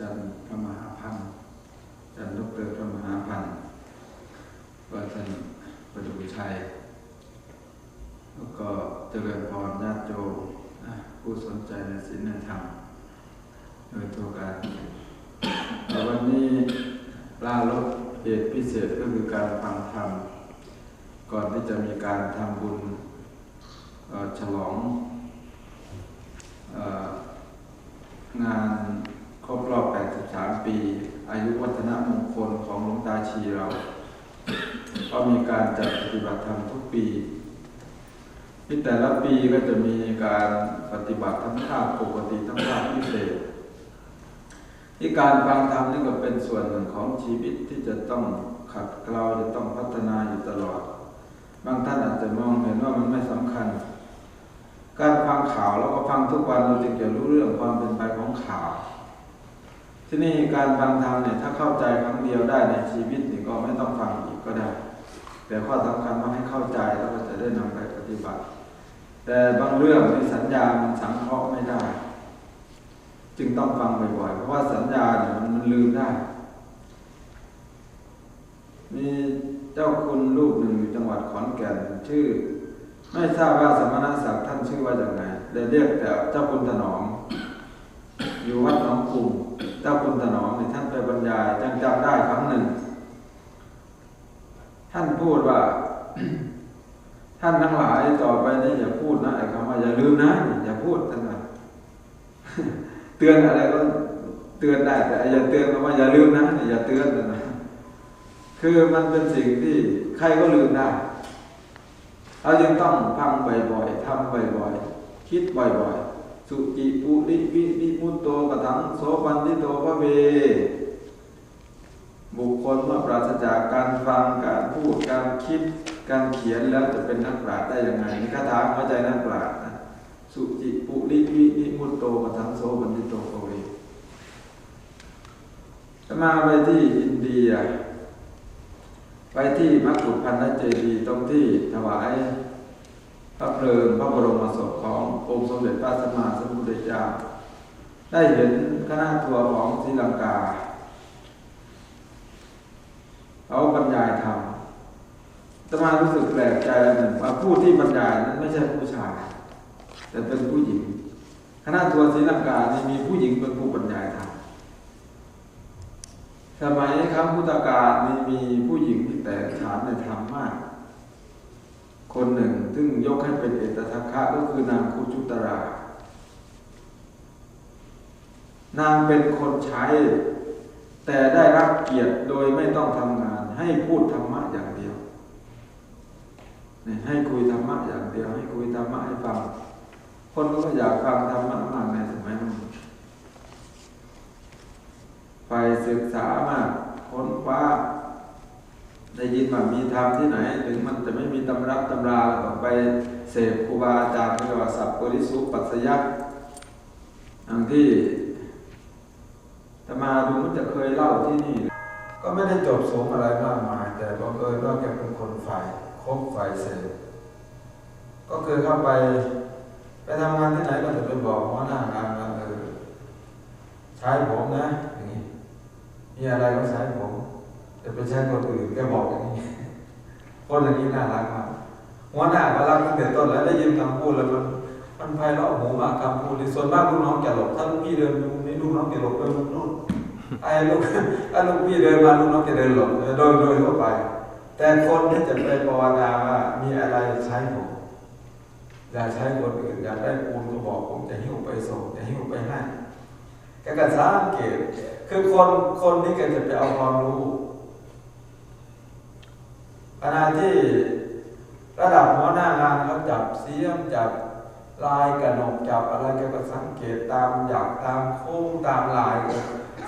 จันทร์พระมหาพันธ์อาจันทร์ดอกเตอรพระมหาพันธ์ว่าท่านประดุชัย แล้วก็เจริญพรญาติโยมผู้สนใจในศีลในธรรม โดยทั่วกันแต่วันนี้ล่าลบเหตุพิเศษก็คือการฟังธรรม ก่อนที่จะมีการทำบุญฉลองอ่องานครบรอบ 83 ปี อายุวัฒนมงคลของหลวงตาชีเรา ก็มีการจัดปฏิบัติธรรมทุกปี ที่แต่ละปีก็จะมีการปฏิบัติทั้งภาคปกติทั้งภาคพิเศษ ที่การฟังธรรมนี่ก็เป็นส่วนหนึ่งของชีวิตที่จะต้องขัดเกลาจะต้องพัฒนาอยู่ตลอด บางท่านอาจจะมองเห็นว่ามันไม่สำคัญ การฟังข่าวแล้วก็ฟังทุกวันเราจึงจะรู้เรื่องความเป็นไปของข่าว ที่นี่การฟังธรรมเนี่ยถ้าเข้าใจครั้งเดียวได้ในชีวิตนี่ก็ไม่ต้องฟังอีกก็ได้ แต่ข้อสำคัญว่าให้เข้าใจแล้วก็จะได้นำไปปฏิบัติ แต่บางเรื่องที่สัญญามันสังเคราะห์ไม่ได้ จึงต้องฟังบ่อยๆเพราะว่าสัญญาเนี่ยมันลืมได้ มีเจ้าคุณรูปหนึ่งอยู่จังหวัดขอนแก่นชื่อ ไม่ทราบว่าสมณศักดิ์ท่านชื่อว่าอย่างไรแต่เรียกแต่เจ้าคุณถนอมอยู่วัดหนองกลุ่ม จ้าคุณถนอมนี่ท่านไปบรรยายจังจำได้ครั้งหนึ่ง ท่านพูดว่า ท่านทั้งหลายต่อไปนี้อย่าพูดนะไอ้คำว่าอย่าลืมนะ อย่าพูดท่านว่าเตือนอะไรก็เตือนได้ แต่อย่าเตือนคำว่าอย่าลืมนะอย่าเตือนนะคือมันเป็นสิ่งที่ใครก็ลืมได้เราจึงต้องฟังบ่อยๆทำบ่อยๆคิดบ่อยๆ สุจิปุริวินิมุตโตกถังโสปันติโตพระเว บุคคลเมื่อปราศจากการฟังการพูดการคิดการเขียนแล้วจะเป็นนักปราชญ์ได้ยังไงนี่คาถาเข้าใจนักปราชญ์นะสุจิปุริวินิมุตโตกถังโสปันติโตพระเวจะมาไปที่อินเดีย ไปที่มักขุพันธเจดีตรงที่ถวาย พระเพลิงพระบรมศพขององค์สมเด็จพระสัมมาสัมพุทธเจ้า ได้เห็นคณะทัวร์ของศรีลังกาเขาบรรยายธรรมตมารู้สึกแปลกใจหนึ่งว่าผู้ที่บรรยายนั้นไม่ใช่ผู้ชาย แต่เป็นผู้หญิง คณะทัวร์ศรีลังกานี่มีผู้หญิงเป็นผู้บรรยายธรรมสมัยครั้งพุทธกาลนี่มีผู้หญิงที่แตกฉานในธรรมมาก คนหนึ่ง ซึ่งยกให้เป็นเอตทัคคะก็คือนางคุจุตรา นางเป็นคนใช้ แต่ได้รับเกียรติโดยไม่ต้องทำงาน ให้พูดธรรมะอย่างเดียว ให้คุยธรรมะอย่างเดียว ให้คุยธรรมะให้ฟัง คนก็อยากฟังธรรมะมากในสมัยนั้นไปศึกษามากค้นคว้า ได้ยินว่ามีธรรมที่ไหน ถึงมันจะไม่มีตำรับตำราก็ต้อไปเสพครูบาอาจารย์เรียกว่าสัพปริสุปัสยักอย่างที่ธรรมาดูมันจะเคยเล่าที่นี่ ก็ไม่ได้จบสูงอะไรมากมาย แต่บังเอิญว่าแกเป็นคนฝ่ายคบฝ่ายเสพก็คือเข้าไปไปทำงานที่ไหนก็จะไปบอกหัวหน้างานว่าเออใช้ผมนะอย่างนี้มีอะไรก็ใช้ผม จะไปใช้คนอื่นแกบอกอย่างนี้คนอย่างนี้น่ารักมากหัวหน้าก็รักตั้งแต่ต้นแล้วได้ยินคำพูดแล้วมันมันไพเราะหูมากคำพูดที่ส่วนมากลูกน้องจะหลบถ้าลูกพี่เดินไมุมนี้ลูกน้องจะหลบไปมุมนู้นไอ้ลูกถ้ลูกพี่เดินมาลูกน้องจะเดินหลบโดยโดยทั่วไป แต่คนที่จะไปภาวนาว่ามีอะไรใช้ผมอย่าใช้คนอื่นอยากได้ปูนก็บอกผมจะหิ้วไปส่งจะหิ้วไปให้แกก็สังเกตคือคนคนนี้แกจะไปเอาความรู้ ขณะที่ระดับหัวหน้างานเขาจับเสียมจับลายกระหนกจับอะไรแกก็สังเกตตามหยักตามโค้งตามลาย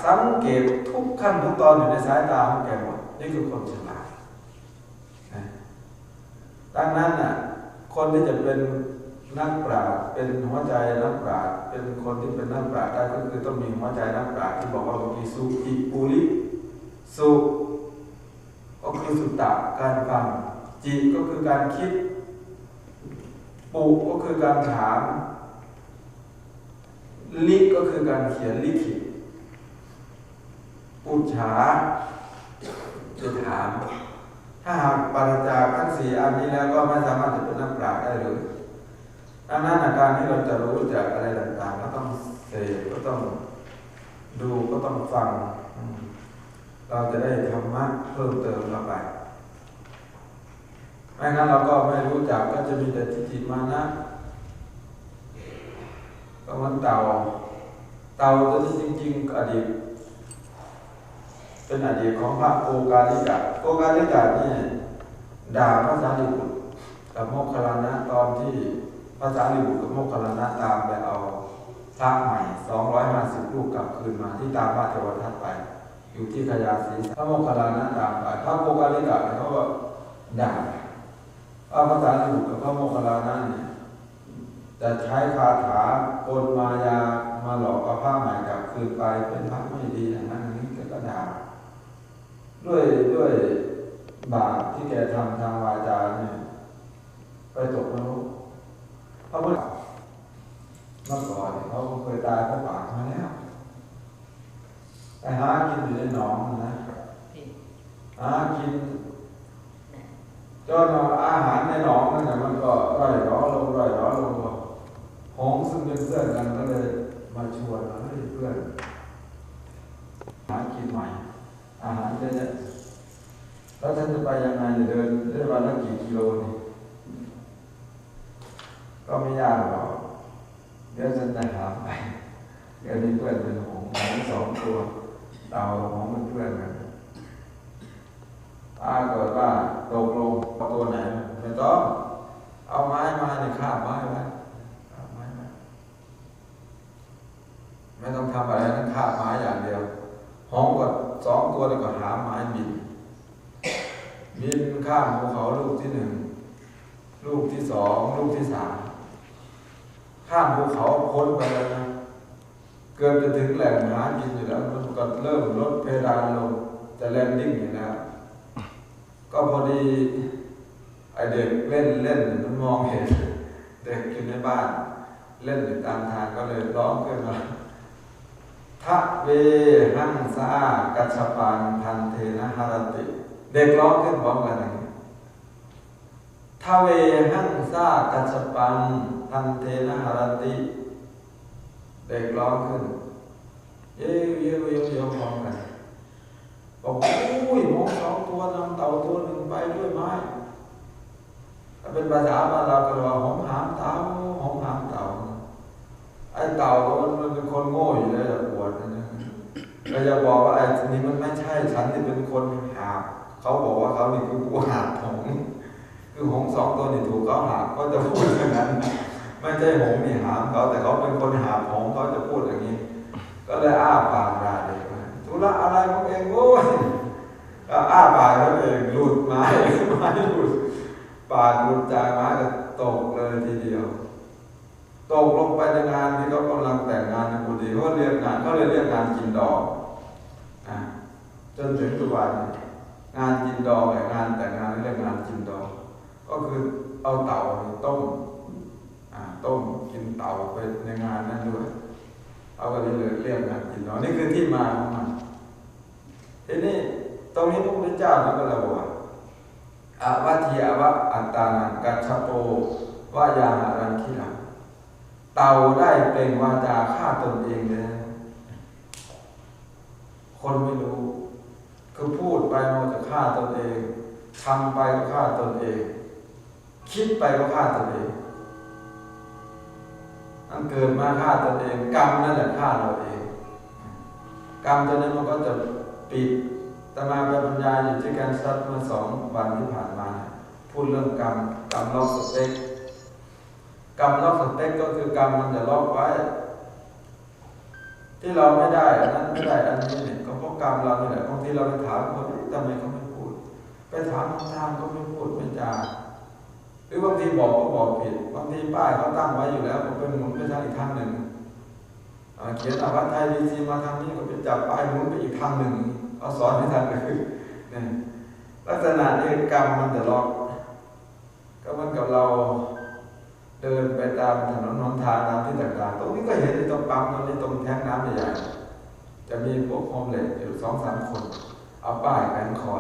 สังเกตทุกขั้นทุกตอนอยู่ในสายตาของแกหมดนี่คือคนฉลาดดังนั้นน่ะคนที่จะเป็นนักปราชญ์เป็นหัวใจนักปราชญ์เป็นคนที่เป็นนักปราชญ์ได้ก็คือต้องมีหัวใจนักปราชญ์ที่บอกว่ามีสุอิปุริสุ คือสุตตะการฟังจิก็คือการคิด ปุก็คือการถาม ลิก็คือการเขียนลิขิตอุจฉาจะถาม ถ้าหากปราจากทั้งสี่อันนี้แล้วก็ไม่สามารถจะเป็นนักปราชญ์ได้เลยดังนั้นอาการที่เราจะรู้จากอะไรต่างๆ ก็ต้องเสพก็ต้องดูก็ต้องฟัง เราจะได้ธรรมะเพิ่มเติมเข้าไปไม่งั้นเราก็ไม่รู้จักก็จะมีแต่ทิฏฐิมานะก็มันเต่า เต่าตัวที่จริงๆอดีตเป็นอดีตของพระโอกาลิกะโอกาลิกะนี่ด่าพระสารีบุตรกับโมคคัลลานะตอนที่พระสารีบุตรกับโมคคัลลานะตามไปเอาพระใหม่250ลูกกลับคืนมาที่ตามพระเทวทัตไป อยู่ที่ขยาศีพระโมคคัลลานะตาไปพระโอกาลิกะเนี่ยเขาก็ด่าว่าพระสารีบุตรกับพระโมคคัลลานะเนี่ยจะใช้คาถาโกลมายามาหลอกเอาพระใหม่กลับคืนไปเป็นพระไม่ดีอย่างนั้นอย่างนี้แกก็ด่าด้วยด้วยบาปที่แกทำทางวาจาเนี่ยไปตกนรกพราะว่าเมื่อก่อนเนี่ยเขาเคยตายเพราะบาปมาแล้ว ไปหากินอยู่ในหนองนะหากินจนอาหารในหนองนั่นน่ะมันก็ร่อยร้อลงร่อยร้อลงก็หงซึ่งเป็นเพื่อนกันก็เลยมาชวนมาให้เพื่อนหากินใหม่ อาหารเยอะแยแล้วท่านจะไปยังไงเนี่ยเดินได้วันละกี่กิโลนี่ก็ไม่ยากหรอกเดี๋ยวฉันจะหาไปเดี๋ยวนี้เพื่อนเป็นหงส์หงส์สองตัว เต่าหงเป็นเพื่อนกันถ้าเกิดว่าตกลงตัวไหนไม่ต้องเอาไม้มาเนี่ยข้ามไม้ไว้ข้าไม้ไว้ไม่ต้องทำอะไรนั้นข้ามไม้อย่างเดียวห้องก็สองตัวแล้วก็หาไม้บินบินข้ามภูเขาลูกที่หนึ่งลูกที่สองลูกที่สามข้ามภูเขาพ้นไปแล้วนะ เกือบจะถึงแหล่งหากินอยู่แล้วมันก็เริ่มลดเพดานลงจะแลนดิ้งอยู่แล้วก็พอดีไอเด็กเล่นเล่นมันมองเห็น เด็กอยู่ในบ้าน เล่นอยู่ตามทางก็เลยร้องขึ้นมาทะเวหังสากัจฉปันทันเทนะหารติ เด็กร้องขึ้นพร้อมกันอย่างนี้ทะเวหังสากัจฉปันทันเทนะหารติ เด็กร้องขึ้น เย้เย้เย้เย้พร้อมกันบอกอุ้ยมองสองตัวนำเต่าตัวหนึ่งไปด้วยไม้เป็นภาษาบ้านเราก็ว่าหอมหามเต่าหอมหามเต่าไอ้เต่ามันมันเป็นคนโง่อยู่แล้วปวดนะเราจะบอกว่าไอ้นี่มันไม่ใช่ฉันที่เป็นคนหาบเขาบอกว่าเขานี่คือผู้หาบหงคือหงสองตัวนี่ถูกเขาหาบเขาจะพูดอย่างนั้น ไม่ใช่หงส์นี่หามเขาแต่เขาเป็นคนหาบหงเขาจะพูดอย่างนี้ ก็เลยอ้าปากด่าเด็กว่าธุระอะไรของเองโว้ยก็อ้าปากแล้วเองหลุดไม้ไม้หลุดปากหลุดจากไม้ก็ตกเลยทีเดียวตกลงไปในงานที่เขากำลังแต่งงานในกุฏิเขาเรียกงานเขาเลยเรียกงานกินดอกจนถึงปัจจุบันงานกินดอกเนี่ยงานแต่งงานเรียกงานกินดอก ก็คือเอาเต่าต้ม ต้มกินเต่าไปในงานนั้นด้วย เอาก็เลยเรียกงานกินดอกนี่คือที่มาของมันทีนี้ตรงนี้พระพุทธเจ้าท่านก็เลยบอกว่าอาวัติอวะอัตตานังกัจฉโปวายาหารันคิรังเต่าได้เปล่งวาจาฆ่าตนเองเลยคนไม่รู้คือพูดไปมันจะฆ่าตนเองทำไปก็ฆ่าตนเอง คิดไปก็ฆ่าตนเองันเกิดมาฆ่าตนเองกรรมนั่นแหละฆ่าเราเองกรรมตัวนั้มันก็จะปิดตมาไปบรรยายอยู่ที่การซัดเมื่อสองวันที่ผ่านมา พูดเรื่องกรรมกรรมล็อกสเต็กกรรมล็อกสเต็กก็คือกรรมมันจะล็อกไว้ ที่เราไม่ได้นั้นไม่ได้อันนี้เนี่ยก็เพราะกรรมเราเนี่ยแหละบางทีเราไปถามคนทำไมเขาไม่พูด ไปถามทางก็ไม่พูดไม่จา หรือบางทีบอกก็บอกผิด บางทีป้ายเขาตั้งไว้อยู่แล้วผมเป็นหมุนไปทางอีกทางหนึ่งเขียนอาวัตไทยดีซีมาทางนี้ก็ไปจับป้ายหมุนไปอีกทางหนึ่งเอาสอนให้ทางอื่นเนี่ยลักษณะนี้กรรมมันจะล็อกก็เหมือนกับเราเดินไปตามถนนหนทางตามที่ต่างๆตรงนี้ก็เห็นในตรงปั๊มตรงนี้ตรงแท้งน้ำใหญ่ๆจะมีพวกโฮมเลสอยู่สองสามคน เอาป้ายแขวนคอ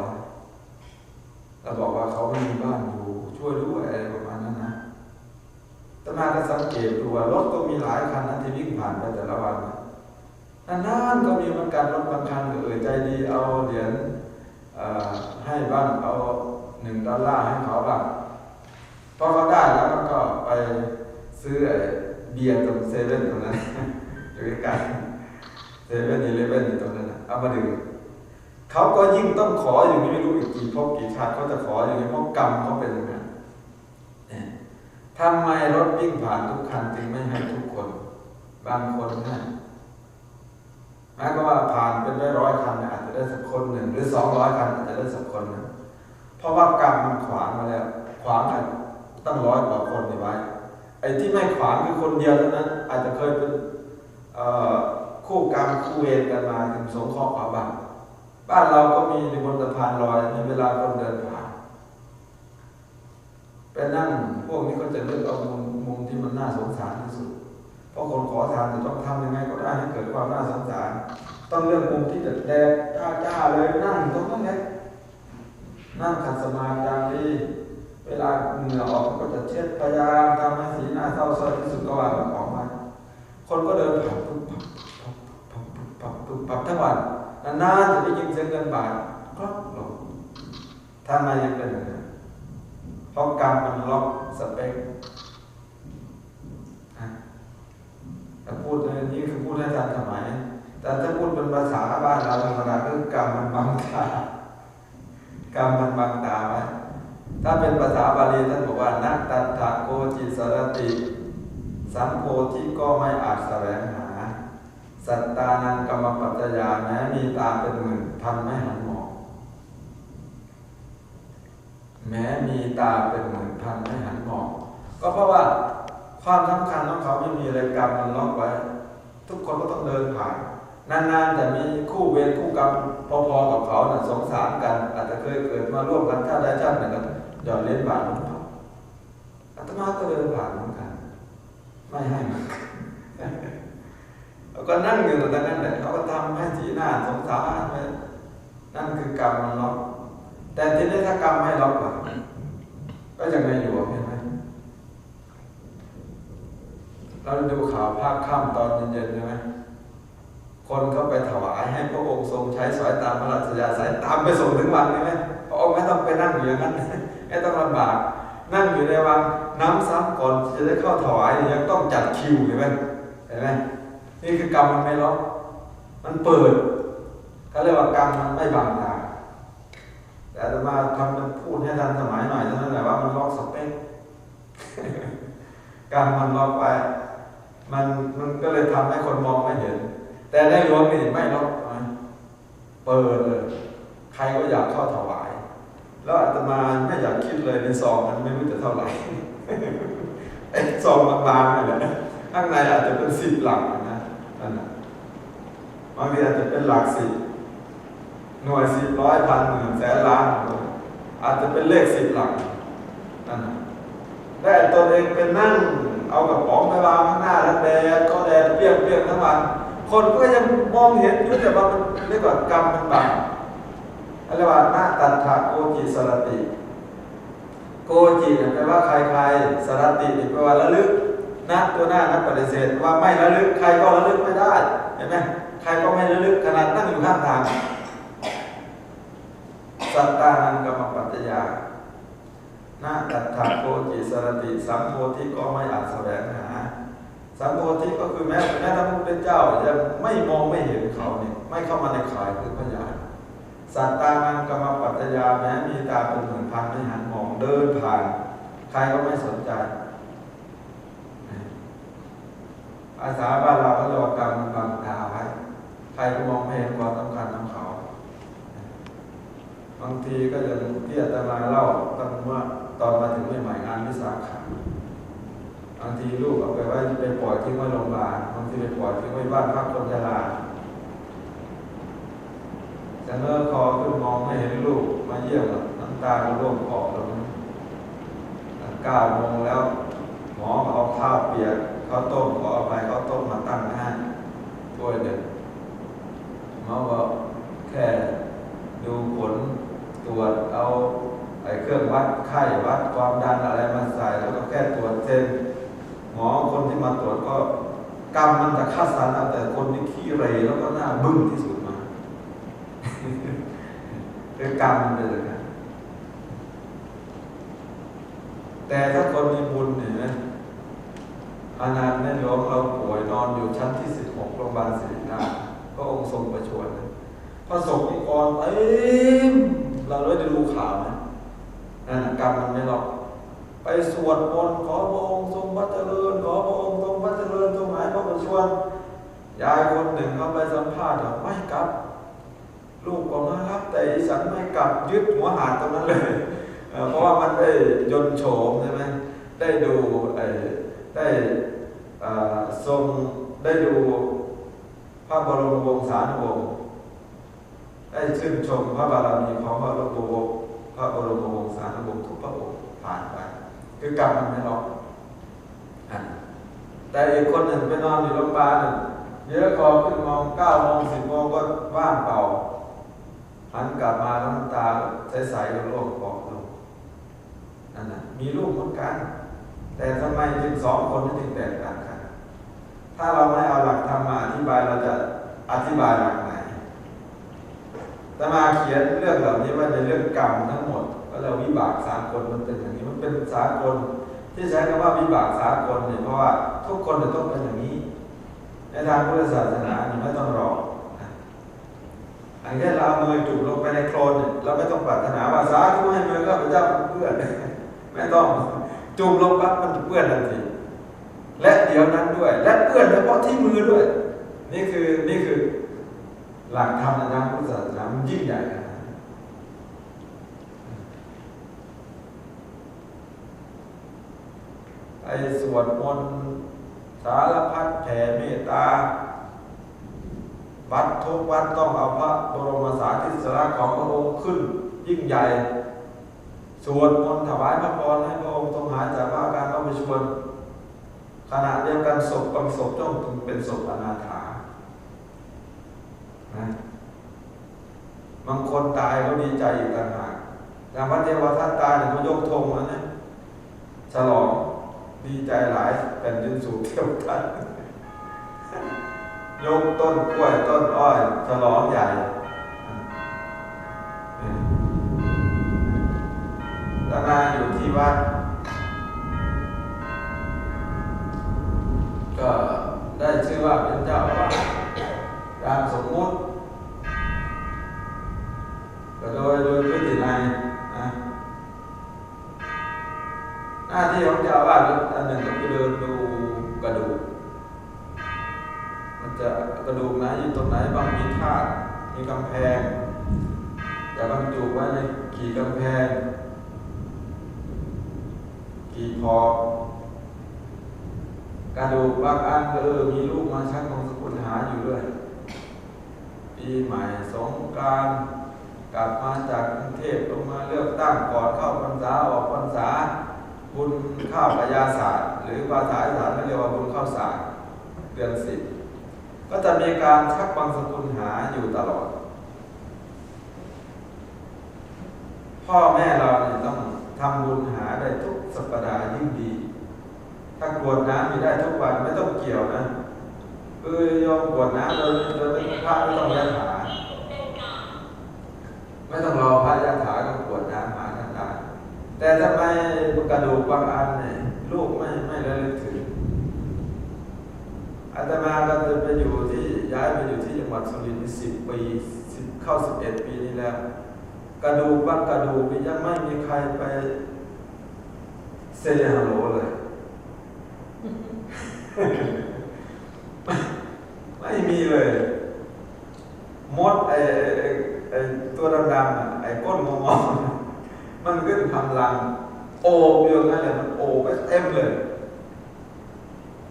แล้วบอกว่าเขาไม่มีบ้านอยู่ วยด้อะไรประมาณนั้นนะแตมาก็สังเกตดูว่ารถก็มีหลายคันนะที่วิ่งผ่านไปแต่ละวันนะนานๆก็มีเหมือนกันรถบางคันก็เออใจดีเอาเหรียญให้บ้างเอาหนึ่งดอลลาร์ให้เขาบ้างพอเขาได้แล้วก็ไปซื้อไอ้เบียร์ตรงเซเว่นตรงนั้นอยู่ใกล้ๆเซเว่นอีเลเว่นตรงนั้นเอามาดื่มเขาก็ยิ่งต้องขออย่างนี้ไม่รู้อีกกี่พบกี่ชาติเขาจะขออย่างนี้เพราะกรรมเขาเป็นย่างนั้นเนี่ย ทำไมรถวิ่งผ่านทุกคันจึงไม่ให้ทุกคน บางคนให้หมายก็ว่าผ่านเป็นร้อยร้อยคันอาจจะได้สักคนหนึ่งหรือสองร้อยคันอาจจะได้สักคนหนึ่งเพราะว่ากรรมมันขวางมาแล้วขวางกันตั้งร้อยกว่าคนนี่ไว้ ไอ้ที่ไม่ขวางคือคนเดียวเท่านั้น อาจจะเคยเป็นคู่กรรมคู่เวรกันมาถึงสงเคราะห์ขวาบ้างบ้านเราก็มีอยู่บนสะพานลอยมีเวลาคนเดินผ่าน ไปนั่งพวกนี้ก็จะเลือกเอามุมมุมที่มันน่าสงสารที่สุด เพราะคนขอทานจะต้องทำยังไงก็ได้ให้เกิดความน่าสงสาร ต้องเลือกมุมที่จะแดดท่าจ้าเลยนั่งตรงนั้นเลยนั่งขัดสมาธิเวลาเหงื่อออกก็จะเช็ดพยายามทำให้สีหน้าเศร้าซ้อยที่สุดก็ว่ามันออกมา คนก็เดินผ่านปุ๊บปั๊บปั๊บปั๊บปั๊บปั๊บปั๊บทั้งวันนานๆจะได้ยินเสียงเงินบาทก็ลงทำไมยังเป็นอย่างนั้น เพราะกรรมมันล็อกสเปคอะแต่พูดในนี้คือพูดให้ทันสมัย แต่ถ้าพูดเป็นภาษาบ้านเราธรรมดาคือกรรมมันบังตากรรมมันบังตาไว้ถ้าเป็นภาษาบาลีท่านบอกว่า นักตัทธะโกจิสรติ สัมโพธิก็ไม่อาจแสวงหา สัตตานังกรรมปัจจยาแม้มีตาเป็นหมื่นพันไม่หันมอง แม้มีตาเป็นหมื่นพันไม่หันมองก็เพราะว่าความสำคัญของเขาไม่มีอะไรกรรมมันล็อกไว้ ทุกคนก็ต้องเดินผ่าน นานๆแต่มีคู่เวรคู่กรรมพอๆกับเขาน่ะสงสารกัน อาจจะเคยเกิดมาร่วมกันชาติใดชาติหนึ่งกันหย่อนเล่นบาทลงเขาอาตมาก็เดินผ่านเหมือนกันไม่ให้มันแล้วก็นั่งอยู่ตรงนั้นแหละเขาก็ทำให้สีหน้าสงสารไปนั่นคือกรรมมันล็อก แต่ทีนี้ถ้ากรรมไม่ล็อกล่ะก็ยังไงอยู่เห็นไหมเราดูข่าวภาคค่ำตอนเย็นๆใช่ไหมคนเขาไปถวายให้พระองค์ทรงใช้สอยตามพระราชยาสายตามไปส่งถึงวันใช่ไหมพระองค์ไม่ต้องไปนั่งอยู่อย่างนั้นไม่ต้องลำบาก นั่งอยู่ในวังน้ำซ้ำก่อนจะได้เข้าถวายยังต้องจัดคิวเห็นไหมเห็นไหมนี่คือกรรมมันไม่ล็อกมันเปิดเขาเรียกว่ากรรมมันไม่บังตา แต่อาตมาทำเป็นพูดให้ทันสมัยหน่อยเท่านั้นแหละว่ามันล็อกสเปคกรรมันล็อกไว้มันมันก็เลยทำให้คนมองไม่เห็น แต่ในหลวงนี่ไม่ล็อกนะเปิดเลย ใครก็อยากเข้าถวาย แล้วอาตมาไม่อยากคิดเลยในซองมันไม่รู้จะเท่าไหร่ไอ้ซองบางๆนี่แหละข้างในอาจจะเป็นสิบหลักนะนั่นนะบางทีอาจจะเป็นหลักสิบ หน่วยสิบร้อยพันหมื่นแสนล้านอาจจะเป็นเลขสิบหลักนั่นนะแต่ตัวเองเป็นนั่งเอากระป๋องไปวางข้างหน้าแล้วแดดก็แดดเปรี้ยงเปรี้ยงทั้งวัน คนก็ยังมองเห็นอยู่แต่ว่ามันเรียกว่ากรรมมันบังเรียกว่าหน้าตันทาโกจิสรติ โกจิแปลว่าใครใครสรติแปลว่าระลึกนะตัวหน้านักปฏิเสธว่าไม่ระลึกใครก็ระลึกไม่ได้ เห็นไหมใครก็ไม่ระลึกขนาดนั่งอยู่ข้างทาง สัตตานังกรรมปัจจยาหน้าตัทธาโกจิสรติสัมโพธิก็ไม่อาจแสวงหา สัมโพธิก็คือแม้แม้พระพุทธเจ้ายังไม่มองไม่เห็นเขาเนี่ยไม่เข้ามาในข่ายคือพยานสัตตานังกรรมปัจจยาแม้มีตาเป็นหมื่นพันไม่หันมองเดินผ่าน ใครก็ไม่สนใจอาสาบ้านเราเขาเรียกว่ากรรมบังตาไว้ใครก็มองไม่เห็นความสำคัญของเขา บางทีก็จะเางที่อาตมาเล่าตอนว่าตอนมาถึงใหม่ๆงานวิสาขาบางทีลูกเอาไปไว้ไปปล่อยทิ้งไว้โรงพยาบาลบางทีไปปล่อยทิ้งไว้บ้านพักคนชราแต่เมื่อคอขึ้นมองไม่เห็นลูกมาเยี่ยมน้ำตาก็ร่วงออกล้เก้าโมงแล้ว หมอเอาข้าวเปียกข้าวต้มขอเอาไปข้าวต้มมาตั้งให้ถ้วยเด็กหมอบอกแค่ดูผล ตรวจเอาไอ้เครื่องวัดไข้วัดความดันอะไรมาใส่แล้วก็แก้ตรวจเส้นหมอคนที่มาตรวจก็กรรมมันจะขัดสันแต่คนที่ขี้เรแล้วก็หน้าบึ้งที่สุดมาคือกรรมเลยนะแต่ถ้าคนมีบุญเนี่ยนอานันต์เนี่ยเรเราป่วยนอนอยู่ชั้นที่สิบหกโรงพยาบาลศิริราก็องค์ทรงประชวรพระสงฆ์นิกรเอ็ม เราได้ดูข่าวมนั่นน่ะกรรมมันไม่หรอก ไปสวดมนต์ขอพระองค์ทรงพระเจริญขอพระองค์ทรงพระเจริญทรงหายพระประชวรยายคนหนึ่งเขาไปสัมภาษณ์บอกไม่กลับ ลูกก็มารับแต่ฉันไม่กลับยึดหัวหาดตรงนั้นเลย เพราะว่ามันได้ยนโฉมใช่ไหมได้ดูได้ทรงได้ดูพระบรมวงศานุวงศ์ ได้ชื่นชมพระบารมีของพระบรมวงศ์พระบรมวงศานุวงศ์ทุกพระองค์ผ่านไป คือกรรมมันไม่รอกอะแต่อีกคนหนึ่งไปนอนอยู่โรงพยาบาลน่ะเยอะคอขึ้นมองเก้าโมงสิบโมงก็ว่างเปล่าหันกลับมาแล้วน้ำตาใสๆโล่งๆบอกลงนั่นน่ะมีลูกเหมือนกัน แต่ทำไมถึงสองคนนี้ถึงแตกต่างกัน ถ้าเราไม่เอาหลักธรรมมาอธิบายเราจะอธิบายหลักไหนแต่มาเขียนเรื่องเหล่านี้ว่าในเรื่องกรรมทั้งหมดก็เราวิบากสากลมันเป็นอย่างนี้มันเป็นสากล ที่ใช้คำว่าวิบากสากลเนี่ยเพราะว่าทุกคนจะต้องเป็นอย่างนี้ ในทางพุทธศาสนาเนี่ยไม่ต้องรอนะอันนี้เราเอามือจุ่มลงไปในโคลนเราไม่ต้องปรารถนาว่าสาธุให้มือข้าพเจ้าเปื้อนไม่ต้องจุ่มลงปั๊บมันเปื้อนทันทีและเดี๋ยวนั้นด้วย และเปื้อนเฉพาะที่มือด้วย นี่คือนี่คือ หลักธรรมในทางพุทธศาสนามันยิ่งใหญ่ไอ้สวดมนต์สารพัดแผ่เมตตา วัดทุกวัดต้องเอาพระบรมสารีริสระของพระองค์ขึ้น ยิ่งใหญ่ สวดมนต์ถวายพระพรให้พระองค์ทรงหายจากพระอาการพระประชวรขณะเดียวกันศพบางศพต้องเป็นศพอนาถา นะบางคนตายเขาดีใจอีกต่างหากอย่างพระเทวทัตตายเนี่ยเขายกธงแล้วนะฉลองดีใจหลายแผ่นดินสูงเที่ยวกันยกต้นกล้วยต้นอ้อยฉลองใหญ่แล้วนาอยู่ที่วัดก็ได้ชื่อว่าเป็นเจ้าอาวา สตามสมมุติก็โดยโดยพฤตินัยนะหน้าที่ของเจ้าอาวาสอันหนึ่งก็คือเดินดูกระดูกมันจะกระดูกไหนอยู่ตรงไหนบางมีธาตุมีกำแพงจะบรรจุไว้ในกี่กำแพง กี่พอกกระดูกบางอันก็เออมีลูกมาชักของสกุลหาอยู่ด้วย ปีใหม่สงการกลับมาจากกรุงเทพลงมาเลือกตั้งก่อนเข้าพรรษาออกพรรษา บุญข้าวปยาศาสตร์ หรือภาษาอีสานเขาเรียกว่าบุญข้าวสารเดือนสิบก็จะมีการชักบางสกุลหาอยู่ตลอด พ่อแม่เราเนี่ยต้องทำบุญหาได้ทุกสัปดาห์ยิ่งดี ถ้ากรวดน้ำมีได้ทุกวันไม่ต้องเกี่ยวนะ คือโยมกวดน้ำโดยโดยพระไม่ต้องยะถาไม่ต้องรอพระยะถาก็กวดน้ำหากันได้แต่ทำไมกระดูกบางอันเนี่ยลูกไม่ไม่ระลึกถึงอาตมาก็จะไปอยู่ที่ย้ายไปอยู่ที่จังหวัดสุรินทร์สิบปีสิบเข้าสิบเอ็ดปีนี้แล้ว กระดูกบางกระดูกยังไม่มีใครไปเซฮัลโหลเลย ไม่มีเลย มดไอไอตัวดำๆไอก้นงอๆมันขึ้นทำรัง โอบอยู่นั่นเลยมันโอบไปเต็มเลย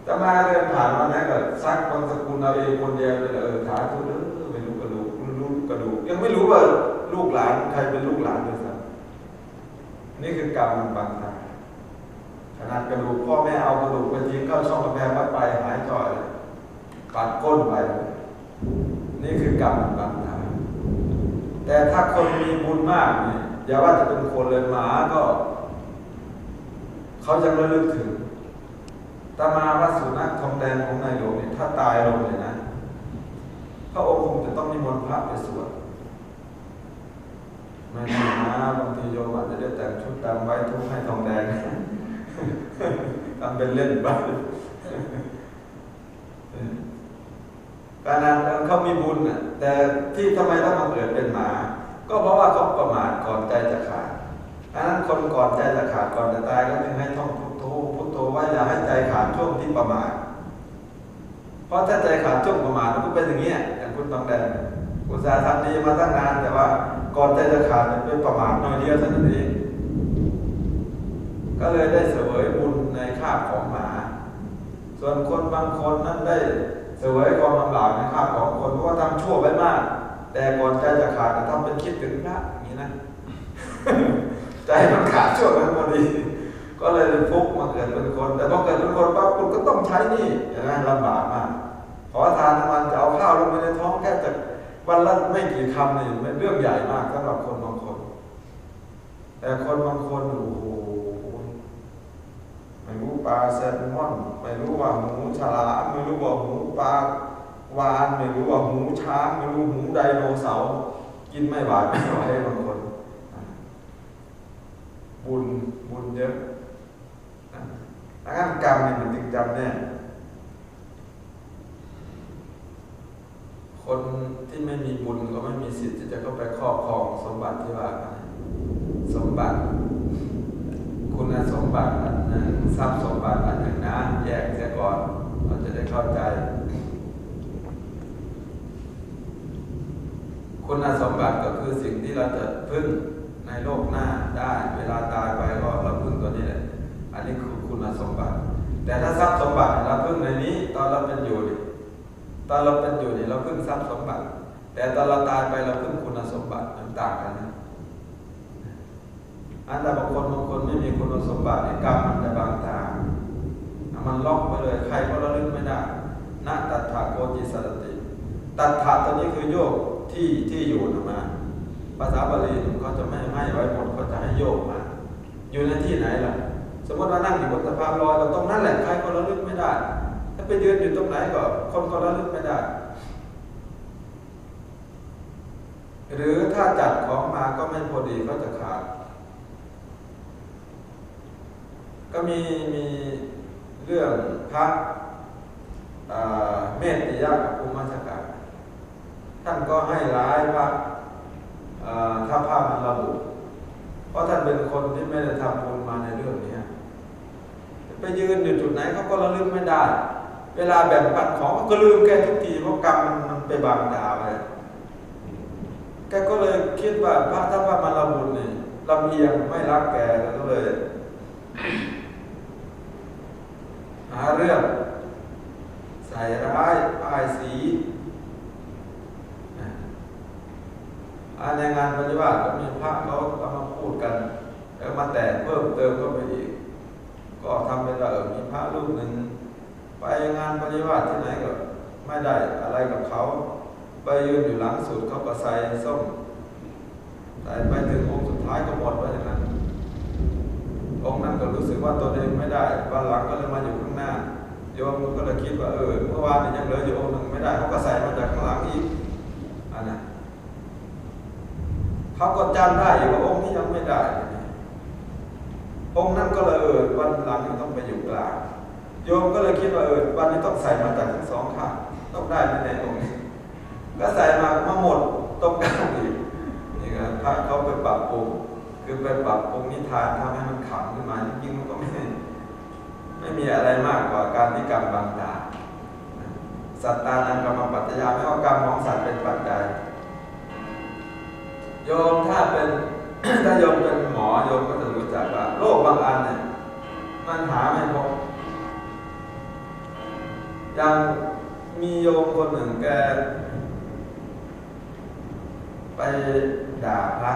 จะมาเดินผ่านวันนั้นก็ซักบางสกุลเอาเองคนเดียวเลยเออขาทุนเออไม่รู้กระดูกรู้กระดูกยังไม่รู้ว่าลูกหลานใครเป็นลูกหลานด้วยซ้ำนี่คือกรรมมันบางทางขนาดกระดูกพ่อแม่เอากระดูกไปทิ้งเข้าช่องกระแพงวัดไปหายจ่อยเลย ปัดก้นไป นี่คือกรรมมันบางทางแต่ถ้าคนมีบุญมากเนี่ยอย่าว่าจะเป็นคนเลยหมาก็เขาจะระลึกถึงตามาว่าสุนัขทองแดงของนายหลวงเนี่ยถ้าตายลงเลยนะพระองค์คงจะต้องนิมนต์พระไปสวดไม่น่นะบางทีโยมอาจจะได้แต่งชุดดำไว้ทุกข์ให้ทองแดงทำเป็นเล่นไปการนั้นเขามีบุญน่ะแต่ที่ทำไมต้องมาเกิดเป็นหมา ก็เพราะว่าเขาประมาทก่อนใจจะขาดอันนั้นคนก่อนใจจะขาดก่อนจะตายก็จึงให้ท่องพุทโธพุทโธว่าอย่าให้ใจขาดช่วงที่ประมาทเพราะถ้าใจขาดช่วงประมาทมันก็เป็นอย่างนี้ยอย่างคุณตองแดงอุตสาห์ทำดีมาตั้งนาน แต่ว่าก่อนใจจะขาดมันเป็นประมาทน้อยเดียวเท่านั้นเองก็เลยได้เสวยบุญในคาบของหมา ส่วนคนบางคนนั้นได้ เสวยความลำบากในคาบของคนเพราะว่าทำชั่วไปมาก แต่ก่อนใจจะขาดแต่ทำเป็นคิดถึงพระอย่างนี้นะใจมันขาดชั่วงนั้นพอดีก็เลยฟุกมาเกิดเป็นคน แต่พอเกิดเป็นคนปั๊บคุณก็ต้องใช้นี่อย่างนั้นลำบากมากขอทานน้ำมันจะเอาข้าวลงไปในท้องแค่จะวันละไม่กี่คำนี่เป็นเรื่องใหญ่มากสำหรับคนบางคน แต่คนบางคนโอ้โห ไม่รู้ปลาแซลมอนไม่รู้ว่าหมูฉลามไม่รู้ว่าหมูปลาวานไม่รู้ว่าหมูช้างไม่รู้หมูไดโนเสาร์กินไม่หวานไม่ไหวบางคนบุญบุญเยอะนะงั้นกรรมนี่มันจึงจำแน่คนที่ไม่มีบุญก็ไม่มีสิทธิ์ที่จะเข้าไปครอบครองสมบัติที่ว่าสมบัติ คุณสมบัตินหนึ่งทรัพย์สมบัติอันหนึ่งนะแยกเสียก่อน เราจะได้เข้าใจ คุณสมบัติก็คือสิ่งที่เราจะพึ่งในโลกหน้าได้ เวลาตายไปก็เราพึ่งตัวนี้แหละอันนี้คือคุณสมบัติ แต่ถ้าทรัพย์สมบัติเราพึ่งในนี้ ตอนเราเป็นอยู่ตอนเราเป็นอยู่เนี่ยเราพึ่งทรัพย์สมบัติ แต่ตอนเราตายไปเราพึ่งคุณสมบัติมันต่างกันนะ อันแต่บางคนบางคนไม่มีคุณสมบัติในกรรมมันจะบางตามันล็อกไปเลย ใครก็ระลึกไม่ได้นาตัทธาโกจิสติตัทธะตัวนี้คือโยกที่ที่อยู่นะมาภาษาบาลีเขาจะไม่ให้ไว้หมดเขาจะให้โยกมา อยู่ในที่ไหนล่ะ สมมติว่านั่งอยู่บนสะพานลอยเราตรงนั้นแหละใครก็ระลึกไม่ได้ ถ้าไปยืนอยู่ตรงไหนก็คนก็ระลึกไม่ได้ หรือถ้าจัดของมาก็ไม่พอดีก็จะขาด ก็มีมีเรื่องพระเมตติยะกับภูมิชกาท่านก็ให้ร้ายพระถ้าภาพมันระบุ เพราะท่านเป็นคนที่ไม่ได้ทำบุญมาในเรื่องนี้ไปยืนอยู่จุดไหนเขาก็ระลึกไม่ได้ เวลาแบ่งปันของก็ลืมแกทุกทีเพราะกรรมมันไปบังดาไปแกก็เลยคิดว่าพระถ้าพระมาระบุนี่ลำเอียงไม่รักแกก็เลยาเรื่อง ใส่ร้ายป้ายสีในงานปฏิบัติก็มีพระเขาเอามาพูดกัน แล้วมาแต่เพิ่มเติมเข้าไปอีก ก็ทำเป็นว่าเออมีพระรูปหนึ่ง ไปงานปฏิบัติที่ไหนก็ไม่ได้อะไรกับเขา ไปยืนอยู่หลังสุดเขาก็ใส่ส้มใส่ไปถึงองค์สุดท้ายก็หมดไป องนั้นองค์นั้นก็รู้สึกว่าตัวเองไม่ได้วันหลังก็เลยมาอยู่ข้างหน้าโยมก็เลยคิดว่าเออเมื่อวานยังเหลืออยู่องค์หนึ่งไม่ได้เขาก็ใส่มาจากข้างหลังอีกอันนั้นเขาก็จำได้อยู่ว่าองค์นี้ยังไม่ได้ องค์นั้นก็เลยเออวันหลังต้องไปอยู่กลางโยมก็เลยคิดว่าเออวันนี้ต้องใส่มาจากทั้งสองข้างต้องได้ในในองค์นี้ก็ใส่มามาหมดตรงกลางอีกนี่ก็พระเขาไปปรับปรุง คือไปปรับปรุงนิทานทำให้มันขำขึ้นมาจริงๆมันก็ไม่ไม่มีอะไรมากกว่าการที่กรรมบางตาสัตตานังกรรมปัจจยาไม่ว่ากรรมของสัตว์เป็นปัจจัยโยมถ้าเป็นถ้าโยมเป็นหมอโยมก็จะรู้จักว่าโรคบางอันเนี่ยมันหาไม่พบอย่างมีโยมคนหนึ่งแกไปด่าพระ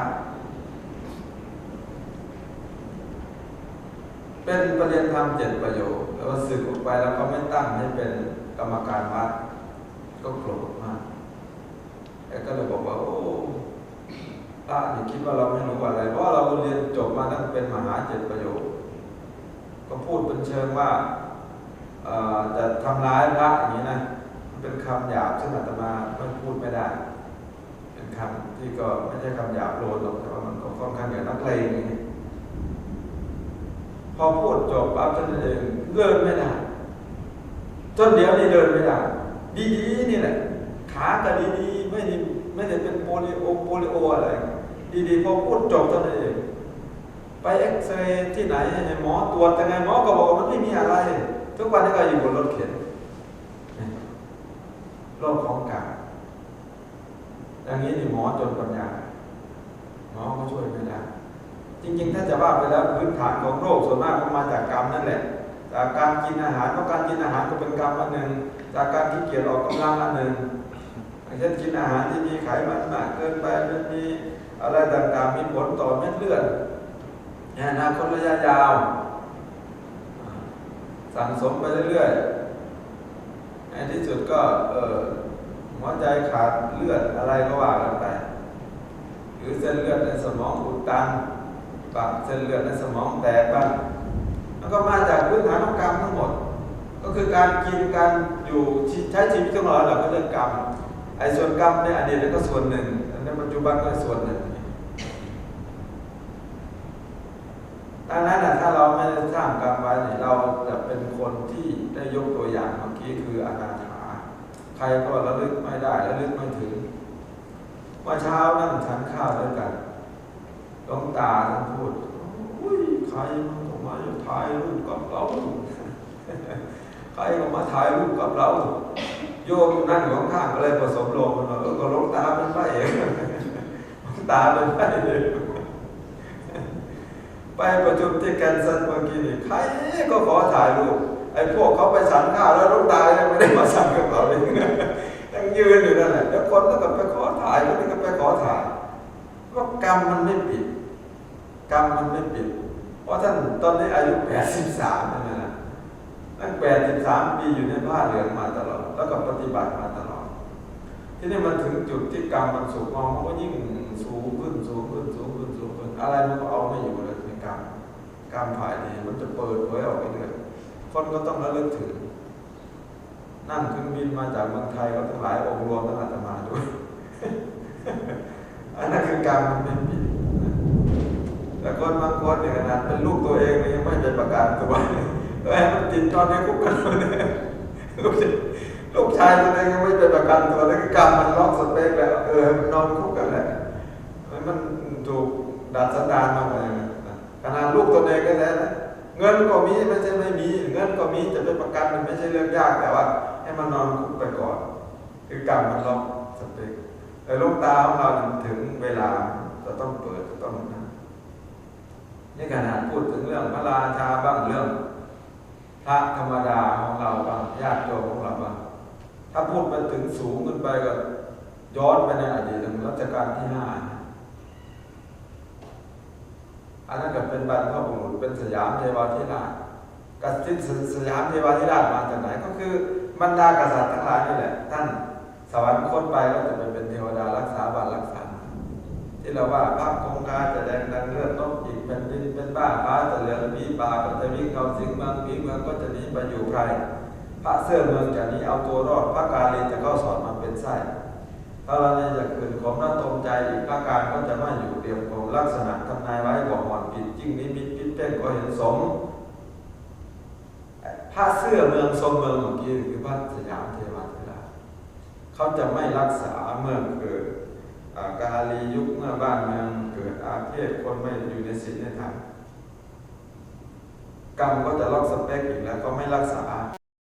เป็นประเด็นธรรมเจ็ดประโยคแล้วก็สึกออกไปแล้วเขาไม่ตั้งให้เป็นกรรมการวัด ก็โกรธมากแกก็เลยบอกว่า โอ้พระนี่คิดว่าเราไม่รู้อะไร เพราะเราเรียนจบมาตั้งเป็นมหาเจ็ดประโยค ก็พูดเป็นเชิงว่าจะทำร้ายพระอย่างนี้นะมันเป็นคำหยาบซึ่งอาตมาไม่พูดไม่ได้ เป็นคำที่ก็ไม่ใช่คำหยาบโลนหรอกแต่ว่ามันก็ค่อนข้างอย่างนักเลงอย่างนี้ พอพูดจบปั๊บท่านเองเดินไม่ได้จนเดี๋ยวนี้เดินไม่ได้ดีๆนี่แหละขาก็ดีๆไม่ได้ไม่ได้เป็นโปลิโอโปลิโออะไร ดีๆพอพูดจบเท่านั้นเองไปเอ็กซเรย์ที่ไหนหมอตรวจแต่ไงหมอก็บอกว่ามันไม่มีอะไร ทุกวันนี้ก็อยู่บนรถเข็นโรคของกางอย่างนี้นี่หมอจนปัญญาหมอก็ช่วยไม่ได้ จริงๆ ถ้าจะว่าไปแล้วพื้นฐานของโรคส่วนมากก็มาจากกรรมนั่นแหละ จากการกินอาหารเพราะการกินอาหารก็เป็นกรรมอันหนึ่ง จากการที่เกียจออกกำลังอันหนึ่งอย่างเช่นกินอาหารที่มีไขมันมากเกินไปมันมีอะไรต่างๆ มีผลต่อเม็ดเลือดในอนาคตระยะยาว สั่งสมไปเรื่อยๆในที่สุดก็เออหัวใจขาดเลือดอะไรก็ว่ากันไป หรือเส้นเลือดในสมองอุดตัน บางเส้นเลือดในสมองแตกบ้างแล้วก็มาจากพื้นฐานของกรรมทั้งหมด ก็คือการกินการอยู่ใช้ชีวิตของเราเราก็เรื่องกรรมไอ้ส่วนกรรมในอดีตก็ส่วนหนึ่งในปัจจุบันก็ส่วนหนึ่งดังนั้นถ้าเราไม่ได้สร้างกรรมไว้เนี่ยเราจะเป็นคนที่ได้ยกตัวอย่างเมื่อกี้คืออนาถาใครก็ระลึกไม่ได้ระลึกไม่ถึงเมื่อเช้านั่งทานข้าวด้วยกัน ลวงตาท่านพูดอุ้ยใครมันก็มาถ่ายรูปกับเราใครก็มาถ่ายรูปกับเรา โยมนั่งอยู่ข้างก็เลยผสมลงกันเออก็ลงตาเป็นพรเองตาเป็นพระเอกไปประชุมที่แคนซัสเมื่อกี้นี่ใครก็ขอถ่ายรูปไอ้พวกเขาไปฉันข้าวแล้วลูกตายยังไม่ได้มาสั่งกับเขาเลยยังยืนอยู่นั่นแหละแล้วคนก็ไปขอถ่ายคนนี้ก็ไปขอถ่ายก็กรรมมันไม่ปิด กรรมมันไม่ปิดเพราะท่านตอนนี้อายุ83นั่นนะตั้ง83ปีอยู่ในผ้าเหลืองมาตลอด แล้วก็ปฏิบัติมาตลอด ที่นี่มันถึงจุดที่กรรมมันสูงมองมันก็ยิ่งสูงขึ้นสูงขึ้นสูงขึ้นสูงขึ้นอะไรมันก็เอาไม่อยู่เลยในกรรมกรรมฝ่ายนี้มันจะเปิดเผยออกไปเรื่อยคนก็ต้องระลึกถึง นั่งเครื่องบินมาจากเมืองไทยก็ทั้งหลายองค์รวมทั้งอาตมาด้วยอันนั้นคือกรรมมันเป็นผิดน แต่คนบางคนเนี่ยขนาดเป็นลูกตัวเองเนี่ยยังไม่เป็นประกันตัวเออให้มันติดตอนในคุกกันเลยลูกชายลูกชายตัวเองยังไม่เป็นประกันตัวแล้วกรรมมันล็อกสเปกแล้วเออนอนคุกกันแหละมันถูกดัดสันดานมาอะไรนะขนาดลูกตัวเองก็แล้วนะเงินก็มีไม่ใช่ไม่มี เงินก็มีจะไปประกันมันไม่ใช่เรื่องยากแต่ว่า ให้มันนอนคุกไปก่อน คือกรรมมันล็อกสเปกแต่ลูกตาของเราถึงเวลาจะต้องเปิดจะต้องนะ ในขนาดพูดถึงเรื่องพระราชาบ้างเรื่อง พระธรรมดาของเราบ้างญาติโยมของเราบ้างถ้าพูดไปถึงสูงขึ้นไปก็ย้อนไปในอดีตรัชกาลที่ห้าอันนั้นก็เป็นบรรพบุรุษเป็นสยามเทวาธิราชกษัตริย์สยามเทวาธิราชมาจากไหนก็คือบรรดากษัตริย์ทั้งหลายนี่แหละ ท่านสวรรคตไปก็จะไปเป็นเทวดารักษาบานรักษาที่เราว่าพระคงคาจะแดงดังเลือดนกอีก เป็นดินเป็นบ้าฟ้าจะเหลืองผีป่าก็จะวิ่งเขาสิงเมืองผีเมืองก็จะหนีไปอยู่ไพรพระเสื้อเมืองจะหนีเอาตัวรอดพระกาลีจะเข้าสอนมาเป็นไส้ถ้าเราในจากคืนของนัตรงใจอีกประการก็จะไม่อยู่เดียวของลักษณะทำนายไว้บอกหอนผิดจริงนี้มิดพิดเป้นก็เห็นสมผ้าเสื้อเมืองทรงเมืองเมื่อกี้คือพระสยามเทวาธิราชเขาจะไม่รักษาเมื่อเกิดอ่ากาลียุคเมื่อบ้านเมือง อาเพศคนไม่อยู่ในศีลในธรรมกรรมก็จะลอกสเปกอีกแล้วก็ไม่รักษา